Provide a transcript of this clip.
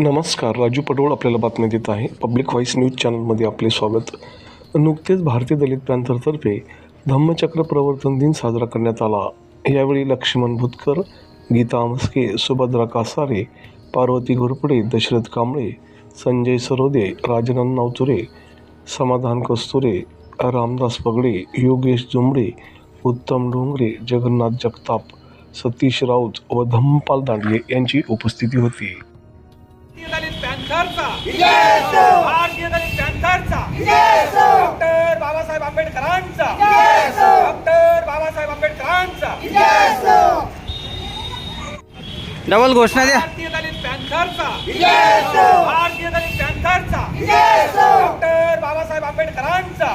नमस्कार राजू पटोळ आपल्याला बातमी देत आहे. पब्लिक व्हॉईस न्यूज चॅनलमध्ये आपले स्वागत. नुकतेच भारतीय दलित पॅन्थरतर्फे धम्मचक्र प्रवर्तन दिन साजरा करण्यात आला. यावेळी लक्ष्मण भुतकर गीता आमस्के सुभद्रा कासारे पार्वती घोरपडे दशरथ कांबळे संजय सरोदे राजनंद नावतुरे समाधान कस्तुरे रामदास पगडे योगेश जुंबडे उत्तम डोंगरे जगन्नाथ जगताप सतीश राऊत व धम्मपाल दांडगे यांची उपस्थिती होती. पॅन्थरचा. भारतीय दलित पॅन्थरचा. डॉक्टर बाबासाहेब आंबेडकरांचा. डॉक्टर बाबासाहेब आंबेडकरांचा. डबल घोषणा द्या. भारतीय दलित पॅन्थरचा. भारतीय दलित पॅन्थरचा. डॉक्टर बाबासाहेब आंबेडकरांचा डॉक्टर बाबासाहेब आंबेडकरांचा.